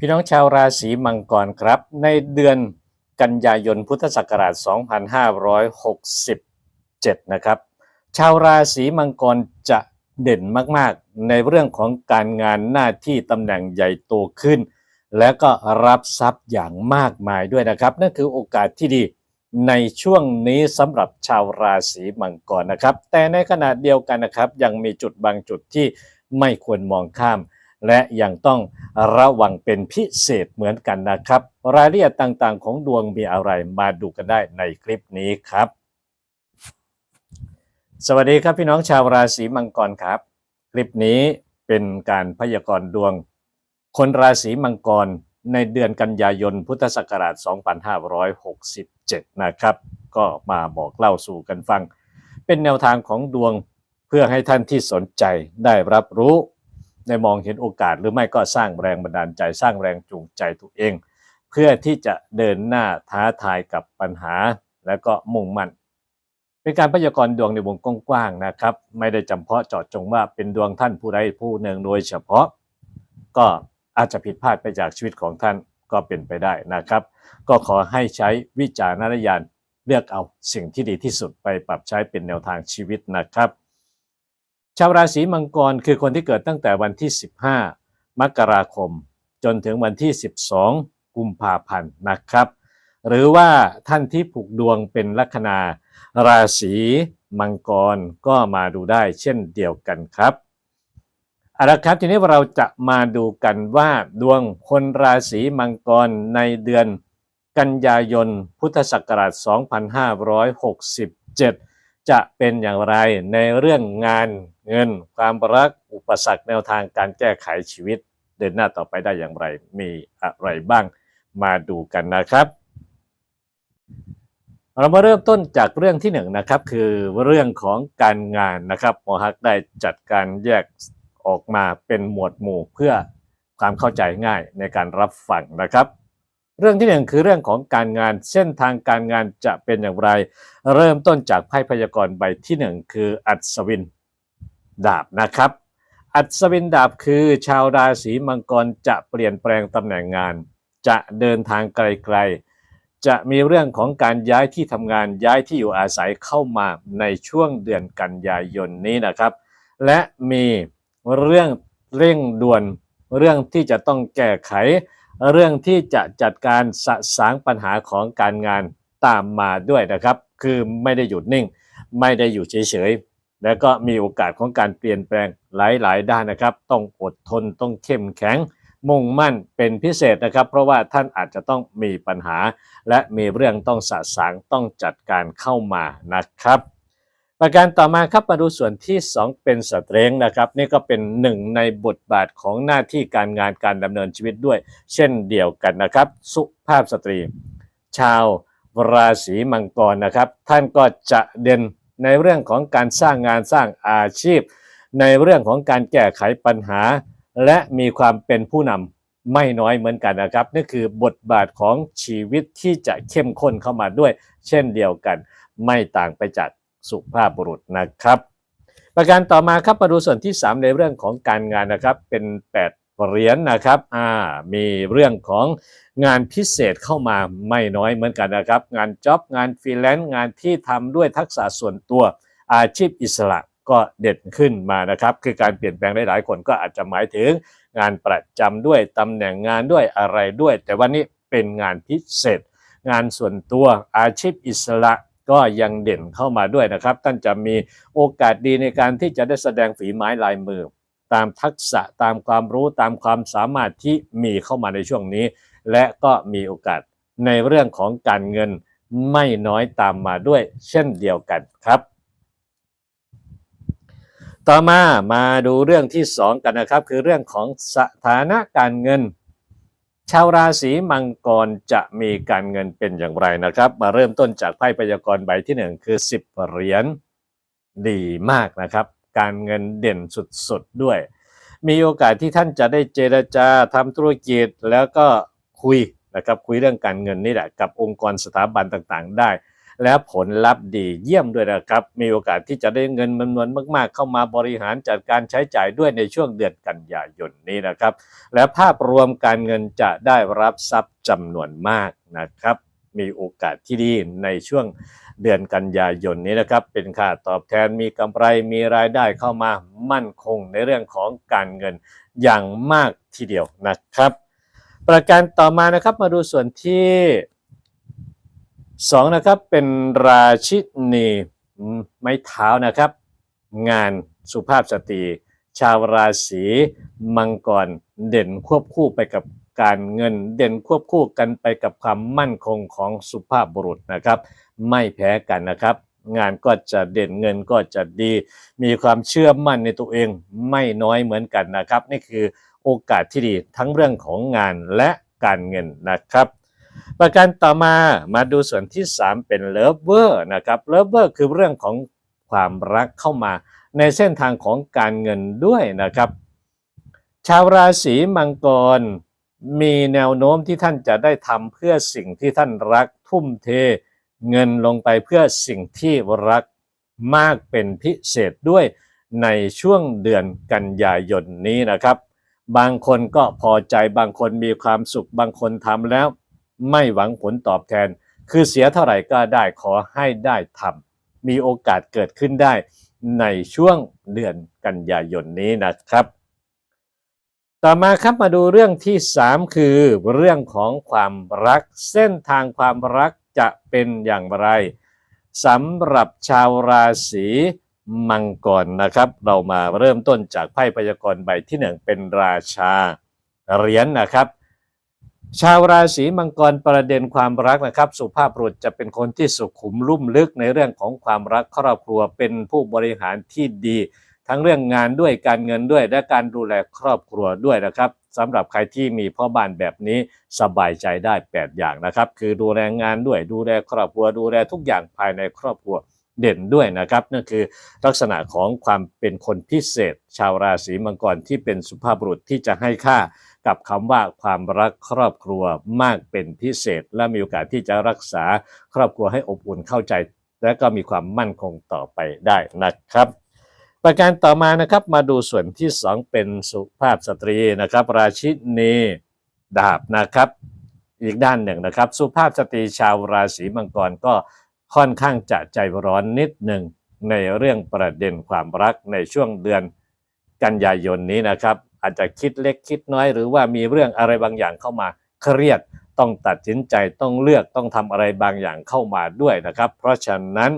พี่น้องชาวราศีมังกรครับ ในเดือนกันยายนพุทธศักราช 2567 นะครับ ชาวราศีมังกรจะเด่นมากๆ ในเรื่องของการงานหน้าที่ตำแหน่งใหญ่โตขึ้น และก็รับทรัพย์อย่างมากมายด้วยนะครับ นั่นคือโอกาสที่ดีในช่วงนี้สำหรับชาวราศีมังกรนะครับ แต่ในขณะเดียวกันนะครับ ยังมีจุดบางจุดที่ไม่ควรมองข้าม และยังต้องระวังเป็นพิเศษเหมือนกันนะครับ รายละเอียดต่างๆ ของดวงมีอะไรมาดูกันได้ในคลิปนี้ครับ สวัสดีครับพี่น้องชาวราศีมังกรครับ คลิปนี้เป็นการพยากรณ์ดวง คนราศีมังกรในเดือนกันยายนพุทธศักราช 2567 นะครับ ก็มาบอกเล่าสู่กันฟัง เป็นแนวทางของดวงเพื่อให้ท่านที่สนใจได้รับรู้ ได้มองเห็นโอกาสหรือไม่ก็สร้างแรงบันดาลใจ สร้างแรงจูงใจตัวเอง เพื่อที่จะเดินหน้าท้าทายกับปัญหาและก็มุ่งมั่นเป็นการพยากรณ์ดวงในวงกว้างๆนะครับ ไม่ได้จำเพาะเจาะจงว่าเป็นดวงท่านผู้ใดผู้หนึ่งโดยเฉพาะ ก็อาจจะผิดพลาดไปจากชีวิตของท่านก็เป็นไปได้นะครับ ก็ขอให้ใช้วิจารณญาณเลือกเอาสิ่งที่ดีที่สุดไปปรับใช้เป็นแนวทางชีวิตนะครับ ชาวราศีมังกรคือคนที่เกิดตั้งแต่วันที่ 15 มกราคม จนถึงวันที่ 12 กุมภาพันธ์นะครับ หรือว่าท่านที่ผูกดวงเป็นลัคนาราศีมังกรก็มาดูได้เช่นเดียวกันครับเอาละครับทีนี้เราจะมาดูกันว่าดวงคนราศีมังกรในเดือนกันยายนพุทธศักราช 2567 จะเป็นอย่างไรในเรื่องงาน เงิน ความรัก อุปสรรคแนวทางการแก้ไขชีวิต เดินหน้าต่อไปได้อย่างไร มีอะไรบ้างมาดูกันนะครับ เรามาเริ่มต้นจากเรื่องที่หนึ่งนะครับ คือเรื่องของการงานนะครับหมอฮักได้จัดการแยกออกมาเป็นหมวดหมู่เพื่อความเข้าใจง่ายในการรับฟังนะครับ เรื่องที่หนึ่งคือเรื่องของการงานเส้นทางการงานจะเป็นอย่างไร เริ่มต้นจากไพ่พยากรณ์ใบที่หนึ่งคืออัศวิน ดาบนะครับ อัศวินดาบคือชาวราศีมังกรจะเปลี่ยนแปลงตำแหน่งงาน จะเดินทางไกลๆ จะมีเรื่องของการย้ายที่ทำงานย้ายที่อยู่อาศัยเข้ามาในช่วงเดือนกันยายนนี้นะครับ และมีเรื่องเร่งด่วน เรื่องที่จะต้องแก้ไข เรื่องที่จะจัดการสะสางปัญหาของการงานตามมาด้วยนะครับ คือไม่ได้หยุดนิ่ง ไม่ได้อยู่เฉยๆ แล้วก็มีโอกาสของการเปลี่ยนแปลงหลายๆ ด้านนะครับ ต้องอดทนต้องเข้มแข็ง มุ่งมั่นเป็นพิเศษนะครับ เพราะว่าท่านอาจจะต้องมีปัญหา และมีเรื่องต้องสะสางต้องจัดการเข้ามานะครับ ประการต่อมาครับมาดูส่วนที่ 2 เป็นสเตรงนะครับ นี่ก็เป็นหนึ่งในบทบาทของหน้าที่การงานการดำเนินชีวิตด้วย เช่นเดียวกันนะครับ สุภาพสตรี ชาวราศีมังกรนะครับ ท่านก็จะเด่น ในเรื่องของการสร้างงานสร้างอาชีพ ในเรื่องของการแก้ไขปัญหา และมีความเป็นผู้นำไม่น้อยเหมือนกันนะครับนี่คือบทบาทของชีวิตที่จะเข้มข้นเข้ามาด้วย เช่นเดียวกัน ไม่ต่างไปจากสุภาพบุรุษนะครับ ประการต่อมาครับมาดูส่วนที่ 3 ในเรื่องของการงานนะครับเป็น 8 เหรียญนนะครับอ่ามีเรื่องของงานพิเศษเข้ามาไม่น้อยเหมือนกันนะครับ งานจ็อบงานฟรีแลนซ์งานที่ทำด้วยทักษะส่วนตัวอาชีพอิสระก็เด่นขึ้นมานะครับ คือการเปลี่ยนแปลงได้หลายคนก็อาจจะหมายถึงงานประจำด้วยตำแหน่งงานด้วยอะไรด้วย แต่วันนี้เป็นงานพิเศษ งานส่วนตัวอาชีพอิสระก็ยังเด่นเข้ามาด้วยนะครับ ท่านจะมีโอกาสดีในการที่จะได้แสดงฝีไม้ลายมือ ตามทักษะตามความรู้ตามความสามารถที่มีเข้ามาในช่วงนี้ และก็มีโอกาสในเรื่องของการเงินไม่น้อยตามมาด้วยเช่นเดียวกันครับ ต่อมามาดูเรื่องที่ 2 กันนะครับ คือเรื่องของสถานะการเงิน ชาวราศีมังกรจะมีการเงินเป็นอย่างไรนะครับ มาเริ่มต้นจากไพ่พยากรณ์ใบที่ 1 คือ 10 เหรียญดีมากนะครับ การเงินเด่นสุดๆด้วย มีโอกาสที่ท่านจะได้เจรจาทำธุรกิจแล้วก็คุยนะครับคุยเรื่องการเงินนี่แหละกับองค์กรสถาบันต่างๆ ได้ และผลลัพธ์ดีเยี่ยมด้วยนะครับ มีโอกาสที่จะได้เงินจำนวนมากๆ เข้ามาบริหารจัดการใช้จ่ายด้วยในช่วงเดือนกันยายนนี้นะครับ และภาพรวมการเงินจะได้รับทรัพย์จำนวนมากนะครับ มีโอกาสที่ดีในช่วงเดือนกันยายนนี้นะครับ เป็นค่าตอบแทนมีกำไรมีรายได้เข้ามามั่นคงในเรื่องของการเงินอย่างมากทีเดียวนะครับ ประการต่อมานะครับมาดูส่วนที่สองนะครับเป็นราชินีไม้เท้านะครับ งานสุภาพสตรีชาวราศีมังกรเด่นควบคู่ไปกับ การเงินเด่นควบคู่กันไปกับความมั่นคงของสุภาพบุรุษนะครับ ไม่แพ้กันนะครับ งานก็จะเด่นเงินก็จะดี มีความเชื่อมั่นในตัวเองไม่น้อยเหมือนกันนะครับ นี่คือโอกาสที่ดีทั้งเรื่องของงานและการเงินนะครับ ประการต่อมามาดูส่วนที่ 3 เป็นเลิฟเวอร์นะครับเลิฟเวอร์คือเรื่องของความรักเข้ามาในเส้นทางของการเงินด้วยนะครับ ชาวราศีมังกร มีแนวโน้มที่ท่านจะได้ทำเพื่อสิ่งที่ท่านรักทุ่มเท เงินลงไปเพื่อสิ่งที่รักมากเป็นพิเศษด้วยในช่วงเดือนกันยายนนี้นะครับ บางคนก็พอใจบางคนมีความสุขบางคนทำแล้ว ไม่หวังผลตอบแทน คือเสียเท่าไหร่ก็ได้ขอให้ได้ทำมีโอกาสเกิดขึ้นได้ในช่วงเดือนกันยายนนี้นะครับ ต่อมาครับมาดูเรื่องที่ 3 คือเรื่องของความรัก เส้นทางความรักจะเป็นอย่างไรสำหรับชาวราศีมังกรนะครับ เรามาเริ่มต้นจากไพ่พยากรณ์ใบที่หนึ่งเป็นราชาเหรียญนะครับ ชาวราศีมังกรประเด็นความรักนะครับ สุภาพบุรุษจะเป็นคนที่สุขุมลุ่มลึกในเรื่องของความรักครอบครัวเป็นผู้บริหารที่ดี ทั้งเรื่องงานด้วยการเงินด้วย และการดูแลครอบครัวด้วยนะครับสำหรับใครที่มีพ่อบ้านแบบนี้สบายใจได้ 8 อย่างนะครับ คือดูแลงานด้วยดูแลครอบครัวดูแลทุกอย่างภายในครอบครัวเด่นด้วยนะครับนั่นคือลักษณะของความเป็นคนพิเศษ ชาวราศีมังกรที่เป็นสุภาพบุรุษที่จะให้ค่ากับคำว่าความรักครอบครัวมากเป็นพิเศษ และมีโอกาสที่จะรักษาครอบครัวให้อบอุ่นเข้าใจ และก็มีความมั่นคงต่อไปได้นะครับ ประการต่อมานะครับมาดูส่วนที่2เป็นสุภาพสตรีนะครับ ราชินีดาบนะครับ อีกด้านหนึ่งนะครับ สุภาพสตรีชาวราศีมังกรก็ค่อนข้างจะใจร้อนนิดหนึ่งในเรื่องประเด็นความรักในช่วงเดือนกันยายนนี้นะครับ อาจจะคิดเล็กคิดน้อย หรือว่ามีเรื่องอะไรบางอย่างเข้ามาเครียดต้องตัดสินใจต้องเลือกต้องทำอะไรบางอย่างเข้ามาด้วยนะครับ เพราะฉะนั้น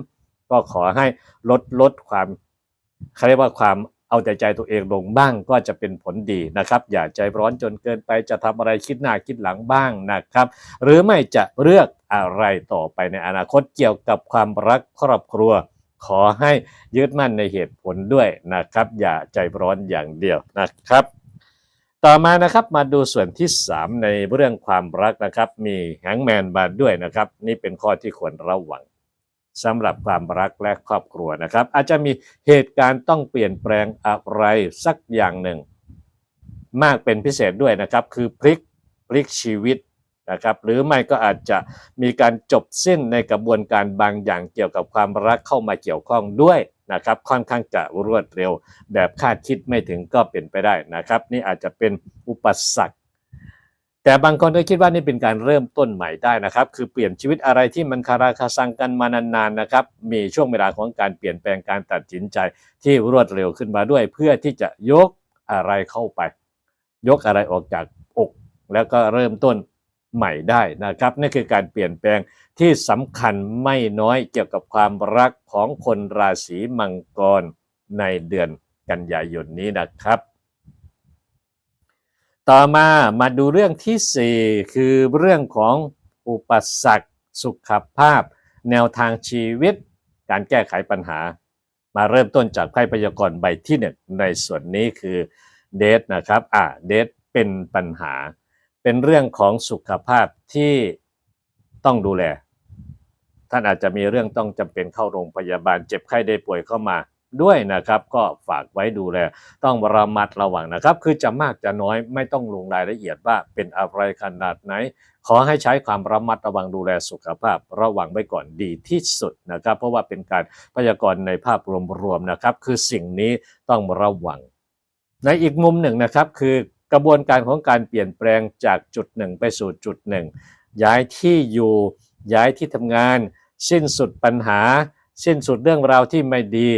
ก็ขอให้ลดลดความ เขาเรียกว่าความเอาแต่ใจตัวเองลงบ้างก็จะเป็นผลดีนะครับ อย่าใจร้อนจนเกินไปจะทำอะไรคิดหน้าคิดหลังบ้างนะครับ หรือไม่จะเลือกอะไรต่อไปในอนาคตเกี่ยวกับความรักครอบครัว ขอให้ยึดมั่นในเหตุผลด้วยนะครับ อย่าใจร้อนอย่างเดียวนะครับ ต่อมานะครับมาดูส่วนที่ 3 ในเรื่องความรักนะครับ มีแฮงแมนมาด้วยนะครับ นี่เป็นข้อที่ควรระวัง สำหรับความรักและครอบครัวนะครับ อาจจะมีเหตุการณ์ต้องเปลี่ยนแปลงอะไรสักอย่างหนึ่ง มากเป็นพิเศษด้วยนะครับ คือพลิกพลิกชีวิตนะครับ หรือไม่ก็อาจจะมีการจบสิ้นในกระบวนการบางอย่างเกี่ยวกับความรักเข้ามาเกี่ยวข้องด้วยนะครับ ค่อนข้างจะรวดเร็ว แบบคาดคิดไม่ถึงก็เป็นไปได้นะครับ นี่อาจจะเป็นอุปสรรค แต่บางคนก็คิดว่านี่เป็นการเริ่มต้นใหม่ได้นะครับ คือเปลี่ยนชีวิตอะไรที่มันคาราคาซังกันมานานๆนะครับ มีช่วงเวลาของการเปลี่ยนแปลงการตัดสินใจที่รวดเร็วขึ้นมาด้วย เพื่อที่จะยกอะไรเข้าไป ยกอะไรออกจากอก แล้วก็เริ่มต้นใหม่ได้นะครับนี่คือการเปลี่ยนแปลงที่สำคัญไม่น้อยเกี่ยวกับความรักของคนราศีมังกรในเดือนกันยายนนี้นะครับ ต่อมามาดูเรื่องที่ 4 คือเรื่องของอุปสรรคสุขภาพ แนวทางชีวิต การแก้ไขปัญหา มาเริ่มต้นจากไพ่พยากรณ์ใบที่หนึ่งในส่วนนี้คือเดทนะครับอ่าเดทเป็นปัญหา เป็นเรื่องของสุขภาพที่ต้องดูแล ท่านอาจจะมีเรื่องต้องจำเป็นเข้าโรงพยาบาลเจ็บไข้ได้ป่วยเข้ามา ด้วยนะครับ ก็ฝากไว้ดูแล ต้องระมัดระวังนะครับ คือจะมากจะน้อยไม่ต้องลงรายละเอียดว่าเป็นอะไรขนาดไหน ขอให้ใช้ความระมัดระวังดูแลสุขภาพ ระวังไว้ก่อนดีที่สุดนะครับ เพราะว่าเป็นการพยากรณ์ในภาพรวมๆนะครับ คือสิ่งนี้ต้องระวัง ในอีกมุมหนึ่งนะครับ คือกระบวนการของการเปลี่ยนแปลงจากจุดหนึ่งไปสู่จุดหนึ่งย้ายที่อยู่ย้ายที่ทำงาน สิ้นสุดปัญหา สิ้นสุดเรื่องราวที่ไม่ดี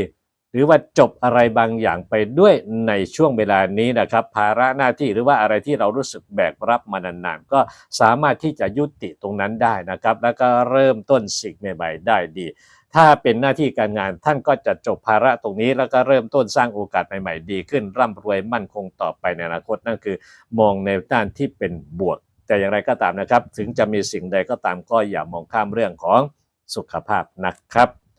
หรือว่าจบอะไรบางอย่างไปด้วยในช่วงเวลานี้นะครับ ภาระหน้าที่หรือว่าอะไรที่เรารู้สึกแบกรับมานานๆ ก็สามารถที่จะยุติตรงนั้นได้นะครับ แล้วก็เริ่มต้นสิ่งใหม่ๆได้ดี ถ้าเป็นหน้าที่การงานท่านก็จะจบภาระตรงนี้ แล้วก็เริ่มต้นสร้างโอกาสใหม่ๆดีขึ้น ร่ำรวยมั่นคงต่อไปในอนาคตนั่นคือ มองในด้านที่เป็นบวก แต่อย่างไรก็ตามนะครับ ถึงจะมีสิ่งใดก็ตามก็อย่ามองข้ามเรื่องของสุขภาพนะครับ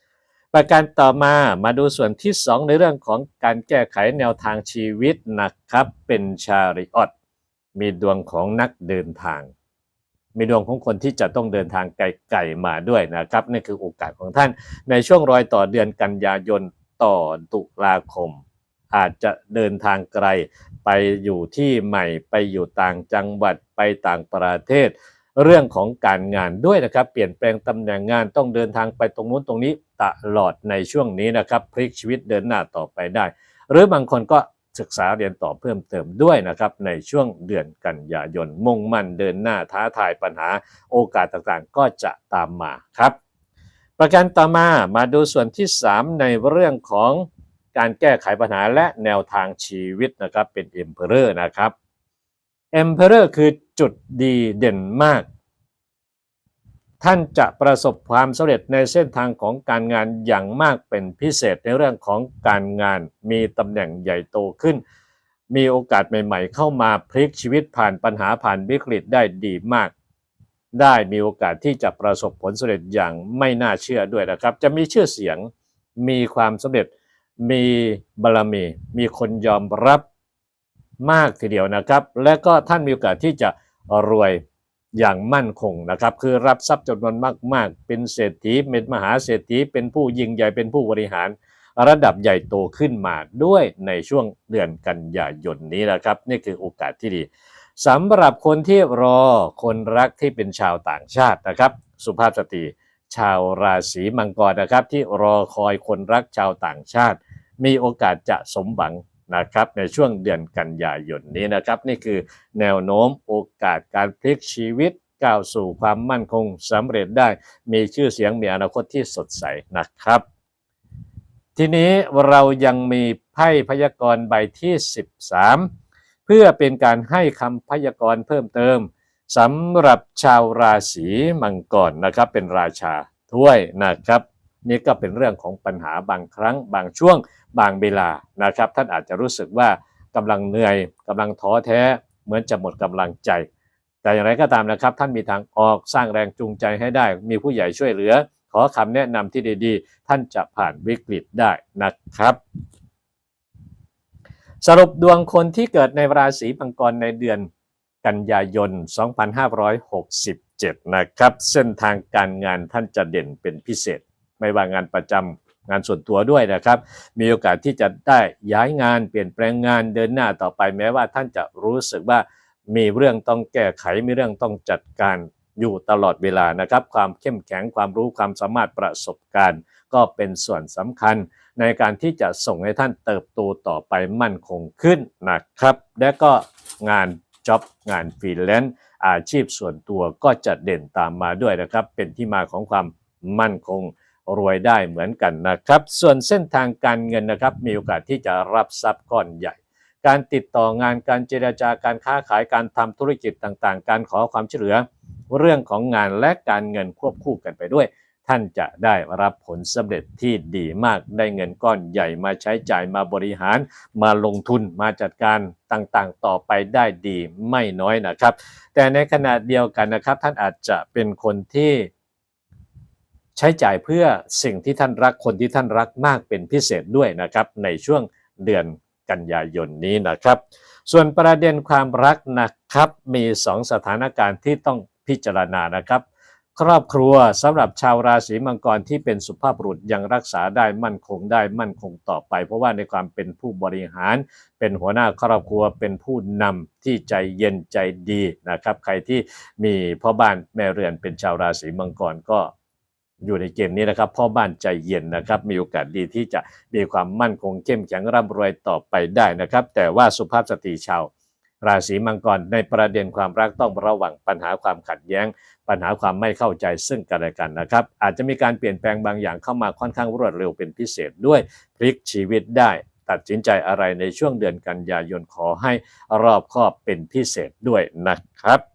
ประการต่อมามาดูส่วนที่ 2 ในเรื่องของการแก้ไขแนวทางชีวิตนะครับ เป็นชาริออตมีดวงของนักเดินทาง มีดวงของคนที่จะต้องเดินทางไกลๆมาด้วยนะครับนี่คือโอกาสของท่าน ในช่วงรอยต่อเดือนกันยายนต่อตุลาคม อาจจะเดินทางไกลไปอยู่ที่ใหม่ไปอยู่ต่างจังหวัดไปต่างประเทศ เรื่องของการงานด้วยนะครับ เปลี่ยนแปลงตำแหน่งงานต้องเดินทางไปตรงนู้นตรงนี้ตลอดในช่วงนี้นะครับพลิกชีวิตเดินหน้าต่อไปได้ หรือบางคนก็ศึกษาเรียนต่อเพิ่มเติมด้วยนะครับในช่วงเดือนกันยายนมุ่งมั่นเดินหน้าท้าทายปัญหาโอกาสต่างๆ ก็จะตามมาครับ ประการต่อมามาดูส่วนที่ 3 ในเรื่องของการแก้ไขปัญหาและแนวทางชีวิตนะครับเป็น Emperor นะครับ Emperor คือ จุดดีเด่นมาก ท่านจะประสบความสำเร็จในเส้นทางของการงานอย่างมากเป็นพิเศษในเรื่องของการงาน มีตำแหน่งใหญ่โตขึ้น มีโอกาสใหม่ๆ เข้ามาพลิกชีวิตผ่านปัญหาผ่านวิกฤตได้ดีมาก ได้มีโอกาสที่จะประสบผลสำเร็จอย่างไม่น่าเชื่อด้วยนะครับ จะมีชื่อเสียงมีความสำเร็จมีบารมี มีคนยอมรับมากทีเดียวนะครับ และก็ท่านมีโอกาสที่จะ รวยอย่างมั่นคงนะครับ คือรับทรัพย์จำนวนมาก ๆ เป็นเศรษฐีเป็นมหาเศรษฐีเป็นผู้ยิ่งใหญ่เป็นผู้บริหาร ระดับใหญ่โตขึ้นมาด้วยในช่วงเดือนกันยายนนี้นะครับ นี่คือโอกาสที่ดีสำหรับคนที่รอคนรักที่เป็นชาวต่างชาตินะครับ สุภาพสตรีชาวราศีมังกรนะครับ ที่รอคอยคนรักชาวต่างชาติ มีโอกาสจะสมหวัง นะครับในช่วงเดือนกันยายนนี้นะครับ นี่คือแนวโน้มโอกาสการพลิกชีวิตก้าวสู่ความมั่นคงสำเร็จได้ มีชื่อเสียงมีอนาคตที่สดใสนะครับ ทีนี้เรายังมีไพ่พยากรณ์ใบที่ 13 เพื่อเป็นการให้คำพยากรณ์เพิ่มเติมสำหรับชาวราศีมังกรนะครับ เป็นราชาถ้วยนะครับ นี่ก็เป็นเรื่องของปัญหาบางครั้ง บางช่วง บางเวลานะครับ ท่านอาจจะรู้สึกว่ากำลังเหนื่อยกำลังท้อแท้ เหมือนจะหมดกำลังใจ แต่อย่างไรก็ตามนะครับ ท่านมีทางออกสร้างแรงจูงใจให้ได้ มีผู้ใหญ่ช่วยเหลือ ขอคำแนะนำที่ดีๆ ท่านจะผ่านวิกฤตได้นะครับ สรุปดวงคนที่เกิดในราศีมังกรในเดือนกันยายน 2567 นะครับ เส้นทางการงานท่านจะเด่นเป็นพิเศษ ไม่ว่างานประจำงานส่วนตัวด้วยนะครับ มีโอกาสที่จะได้ย้ายงานเปลี่ยนแปลงงานเดินหน้าต่อไปแม้ว่าท่านจะรู้สึกว่ามีเรื่องต้องแก้ไขมีเรื่องต้องจัดการอยู่ตลอดเวลานะครับ ความเข้มแข็งความรู้ความสามารถประสบการณ์ ก็เป็นส่วนสำคัญ ในการที่จะส่งให้ท่านเติบโตต่อไปมั่นคงขึ้นนะครับ และก็งานจ็อบงานฟรีแลนซ์อาชีพส่วนตัวก็จะเด่นตามมาด้วยนะครับ เป็นที่มาของความมั่นคง รวยได้เหมือนกันนะครับ ส่วนเส้นทางการเงินนะครับ มีโอกาสที่จะรับทรัพย์ก้อนใหญ่ การติดต่องานการเจรจาการค้าขายการทำธุรกิจต่างๆ การขอความช่วยเหลือ เรื่องของงานและการเงินควบคู่กันไปด้วย ท่านจะได้รับผลสำเร็จที่ดีมากได้เงินก้อนใหญ่มาใช้จ่ายมาบริหาร มาลงทุนมาจัดการต่างๆ ต่อไปได้ดีไม่น้อยนะครับ แต่ในขณะเดียวกันนะครับท่านอาจจะเป็นคนที่ ใช้จ่ายเพื่อสิ่งที่ท่านรักคนที่ท่านรักมากเป็นพิเศษด้วยนะครับ ในช่วงเดือนกันยายนนี้นะครับ ส่วนประเด็นความรักนะครับมี 2 สถานการณ์ที่ต้องพิจารณานะครับ ครอบครัวสำหรับชาวราศีมังกรที่เป็นสุภาพบุรุษยังรักษาได้มั่นคงได้มั่นคงต่อไป เพราะว่าในความเป็นผู้บริหาร เป็นหัวหน้าครอบครัวเป็นผู้นำที่ใจเย็นใจดีนะครับ ใครที่มีพ่อบ้านแม่เรือนเป็นชาวราศีมังกรก็ อยู่ในเกมนี้นะครับพ่อบ้านใจเย็นนะครับ มีโอกาสดีที่จะมีความมั่นคงเข้มแข็งร่ำรวยต่อไปได้นะครับ แต่ว่าสุภาพสตรีชาว ราศีมังกรในประเด็นความรักต้องระวังปัญหาความขัดแย้ง ปัญหาความไม่เข้าใจซึ่งกันและกันนะครับ อาจจะมีการเปลี่ยนแปลงบางอย่างเข้ามาค่อนข้างรวดเร็วเป็นพิเศษด้วยพลิกชีวิตได้ตัดสินใจอะไรในช่วงเดือนกันยายนขอให้รอบคอบเป็นพิเศษด้วยนะครับ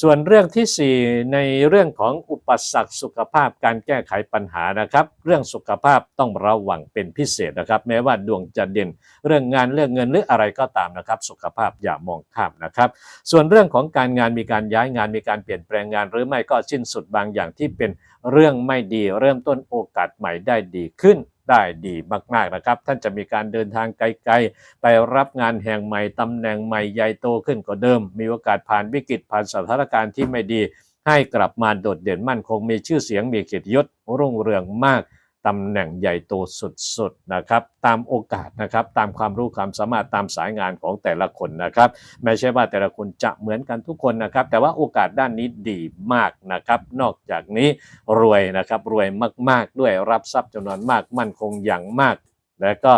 ส่วนเรื่องที่ 4 ในเรื่องของอุปสรรคสุขภาพการแก้ไขปัญหานะครับ เรื่องสุขภาพต้องระวังเป็นพิเศษนะครับ แม้ว่าดวงจะเด่นเรื่องงานเรื่องเงินหรืออะไรก็ตามนะครับ สุขภาพอย่ามองข้ามนะครับ ส่วนเรื่องของการงานมีการย้ายงานมีการเปลี่ยนแปลงงาน หรือไม่ก็สิ้นสุดบางอย่างที่เป็นเรื่องไม่ดี เริ่มต้นโอกาสใหม่ได้ดีขึ้น ได้ดีมากๆนะครับ ท่านจะมีการเดินทางไกลๆ ไปรับงานแห่งใหม่ตำแหน่งใหม่ใหญ่โตขึ้นกว่าเดิม มีโอกาสผ่านวิกฤตผ่านสถานการณ์ที่ไม่ดี ให้กลับมาโดดเด่นมั่นคงมีชื่อเสียงมีเกียรติยศรุ่งเรืองมาก ตำแหน่งใหญ่โตสุดๆนะครับ ตามโอกาสนะครับ ตามความรู้ความสามารถตามสายงานของแต่ละคนนะครับ ไม่ใช่ว่าแต่ละคนจะเหมือนกันทุกคนนะครับ แต่ว่าโอกาสด้านนี้ดีมากนะครับ นอกจากนี้รวยนะครับ รวยมากๆด้วยรับทรัพย์จำนวนมากมั่นคงอย่างมาก และก็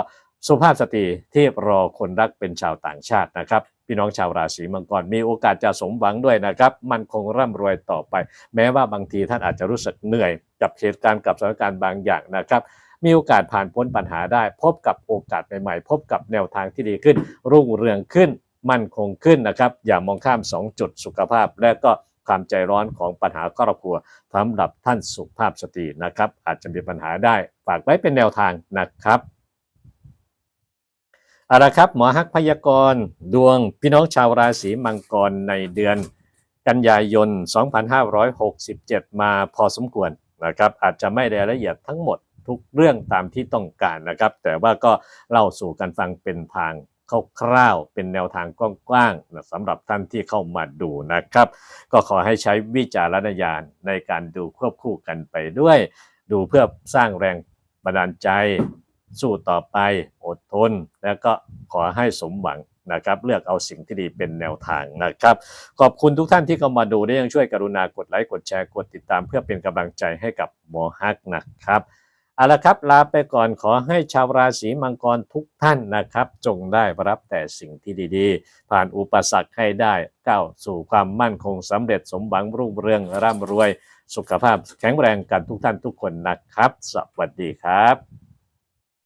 สุภาพสตรีที่รอคนรักเป็นชาวต่างชาตินะครับ พี่น้องชาวราศีมังกรมีโอกาสจะสมหวังด้วยนะครับ มันคงร่ำรวยต่อไป แม้ว่าบางทีท่านอาจจะรู้สึกเหนื่อย กับเหตุการณ์กับสถานการณ์บางอย่างนะครับ มีโอกาสผ่านพ้นปัญหาได้ พบกับโอกาสใหม่ๆ พบกับแนวทางที่ดีขึ้น รุ่งเรืองขึ้น มั่นคงขึ้นนะครับ อย่ามองข้าม 2 จุดสุขภาพ และก็ความใจร้อนของปัญหาครอบครัวสำหรับท่านสุภาพสตรีนะครับ อาจจะมีปัญหาได้ฝากไว้เป็นแนวทางนะครับ เอาละครับหมอฮักพยากรณ์ดวงพี่น้องชาวราศีมังกรในเดือน กันยายน 2567 มาพอสมควรนะครับ อาจจะไม่ได้ละเอียดทั้งหมดทุกเรื่องตามที่ต้องการนะครับ แต่ว่าก็เล่าสู่กันฟังเป็นทางคร่าวๆเป็นแนวทางกว้างๆนะสำหรับท่านที่เข้ามาดูนะครับ ก็ขอให้ใช้วิจารณญาณในการดูควบคู่กันไปด้วย ดูเพื่อสร้างแรงบันดาลใจ สู้ต่อไปอดทน แล้วก็ขอให้สมหวังนะครับเลือกเอาสิ่งที่ดีเป็นแนวทางนะครับ ขอบคุณทุกท่านที่เข้ามาดูได้ยังช่วยกรุณากดไลค์กดแชร์กดติดตามเพื่อเป็นกำลังใจให้กับหมอฮักนะครับเอาละครับลาไปก่อนขอให้ชาวราศีมังกรทุกท่านนะครับ จงได้รับแต่สิ่งที่ดีๆ ผ่านอุปสรรคให้ได้ก้าวสู่ความมั่นคงสำเร็จสมหวังรุ่งเรืองร่ำรวย สุขภาพแข็งแรงกันทุกท่านทุกคนนะครับ สวัสดีครับ